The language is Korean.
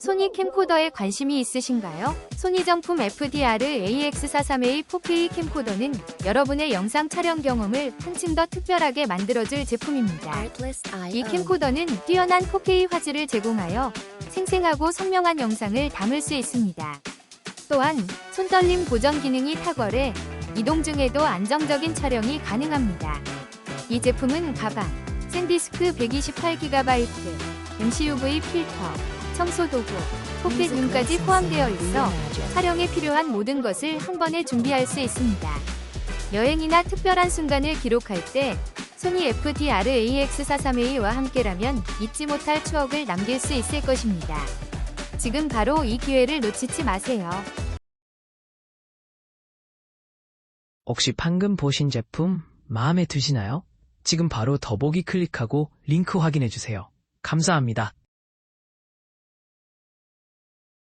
소니 캠코더에 관심이 있으신가요? 소니 정품 FDR AX43A 4K 캠코더는 여러분의 영상 촬영 경험을 한층 더 특별하게 만들어줄 제품입니다. 이 캠코더는 뛰어난 4K 화질을 제공하여 생생하고 선명한 영상을 담을 수 있습니다. 또한 손떨림 보정 기능이 탁월해 이동 중에도 안정적인 촬영이 가능합니다. 이 제품은 가방, 샌디스크 128GB, MCUV 필터, 청소 도구, 포켓 룸까지 포함되어 있어 촬영에 필요한 모든 것을 한 번에 준비할 수 있습니다. 여행이나 특별한 순간을 기록할 때 소니 FDR AX43A와 함께라면 잊지 못할 추억을 남길 수 있을 것입니다. 지금 바로 이 기회를 놓치지 마세요. 혹시 방금 보신 제품 마음에 드시나요? 지금 바로 더보기 클릭하고 링크 확인해 주세요. 감사합니다.